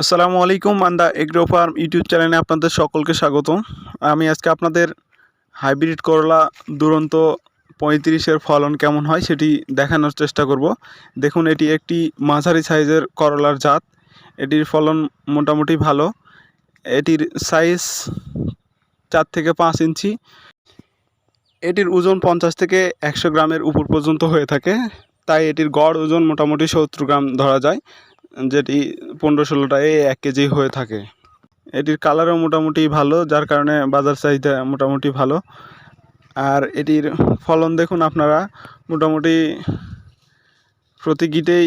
আসসালামু আলাইকুম, আন্দা এগ্রো ফার্ম ইউটিউব চ্যানেলে আপনাদের সকলকে স্বাগত আমি আজকে আপনাদের হাইব্রিড করলা দুরন্ত পঁয়ত্রিশের ফলন কেমন হয় সেটি দেখানোর চেষ্টা করব। দেখুন, এটি একটি মাঝারি সাইজের করলার জাত। এটির ফলন মোটামুটি ভালো। এটির সাইজ চার থেকে পাঁচ ইঞ্চি। এটির ওজন পঞ্চাশ থেকে একশো গ্রামের উপর পর্যন্ত হয়ে থাকে। তাই এটির গড় ওজন মোটামুটি সত্তর গ্রাম ধরা যায়। যেটি পনেরো ষোলোটায় এক কেজি হয়ে থাকে। এটির কালারও মোটামুটি ভালো, যার কারণে বাজার চাহিদা মোটামুটি ভালো। আর এটির ফলন দেখুন আপনারা, মোটামুটি প্রতি গিটেই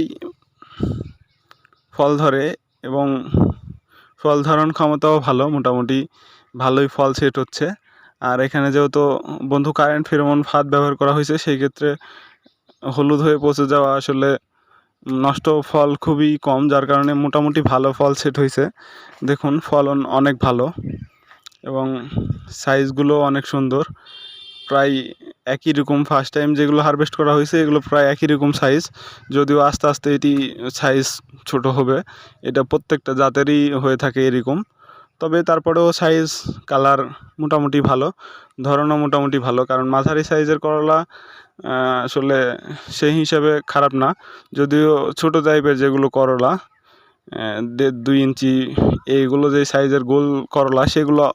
ফল ধরে এবং ফল ধারণ ক্ষমতাও ভালো, মোটামুটি ভালোই ফল সেট হচ্ছে। আর এখানে যেহেতু বন্ধু কারেন্ট ফেরোমন ফাঁদ ব্যবহার করা হয়েছে, সেই ক্ষেত্রে হলুদ হয়ে পচে যাওয়া আসলে নষ্ট ফল খুবই কম, যার কারণে মোটামুটি ভালো ফল সেট হয়েছে দেখুন, ফলন অনেক ভালো এবং সাইজগুলো অনেক সুন্দর। প্রায় একই রকম ফার্স্ট টাইম যেগুলো হারভেস্ট করা হয়েছে, এগুলো প্রায় একই রকম সাইজ যদিও আস্তে আস্তে এটি সাইজ ছোট হবে, এটা প্রত্যেকটা জাতেরই হয়ে থাকে এরকম। তবে তারপরেও সাইজ কালার মোটামুটি ভালো, ধরনও মোটামুটি ভালো, কারণ মাঝারি সাইজের করলা আসলে সেই হিসাবে খারাপ না। যদিও ছোট টাইপের যেগুলো করলা দেড় দুই ইঞ্চি এইগুলো যে সাইজের গোল করলা, সেগুলো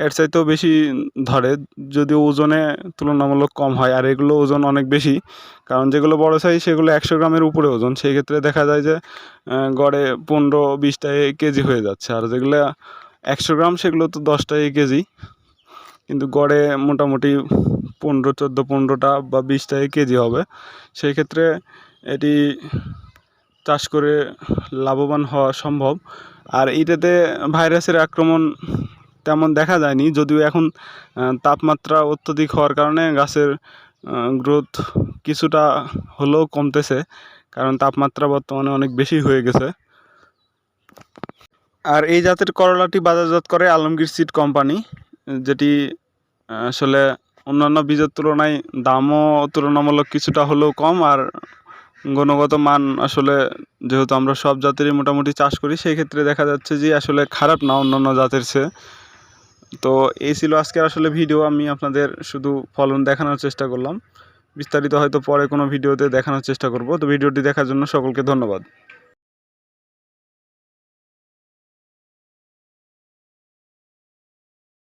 এর চাইতেও বেশি ধরে। যদিও ওজনে তুলনামূলক কম হয়, আর এগুলো ওজন অনেক বেশি। কারণ যেগুলো বড় সাইজ সেগুলো একশো গ্রামের উপরে ওজন। সেই ক্ষেত্রে দেখা যায় যে গড়ে পনেরো বিশটায় কেজি হয়ে যাচ্ছে। আর যেগুলো একশো গ্রাম, সেগুলো তো দশটায় কেজি। কিন্তু গড়ে মোটামুটি পনেরো, চোদ্দ, পনেরোটা বা বিশটায় কেজি হবে। সেই ক্ষেত্রে এটি চাষ করে লাভবান হওয়া সম্ভব। আর এইটাতে ভাইরাসের আক্রমণ তেমন দেখা যায়নি, যদিও এখন তাপমাত্রা অত্যধিক হওয়ার কারণে গাছের গ্রোথ কিছুটা হলেও কমতেছে, কারণ তাপমাত্রা বর্তমানে অনেক বেশি হয়ে গেছে। আর এই জাতের করলাটি বাজারজাত করে আলমগীর সিড কোম্পানি, যেটি আসলে অন্যান্য বীজের তুলনায় দামও তুলনামূলক কিছুটা হলেও কম আর গুণগত মান আসলে যেহেতু আমরা সব জাতেরই মোটামুটি চাষ করি, সেই ক্ষেত্রে দেখা যাচ্ছে যে আসলে খারাপ না অন্যান্য জাতের চেয়ে। তো এই ছিল আজকে আসলে ভিডিও, আমি আপনাদের শুধু ফলন দেখানোর চেষ্টা করলাম। বিস্তারিত হয়তো পরে কোনো ভিডিওতে দেখানোর চেষ্টা করব। তো ভিডিওটি দেখার জন্য সকলকে ধন্যবাদ।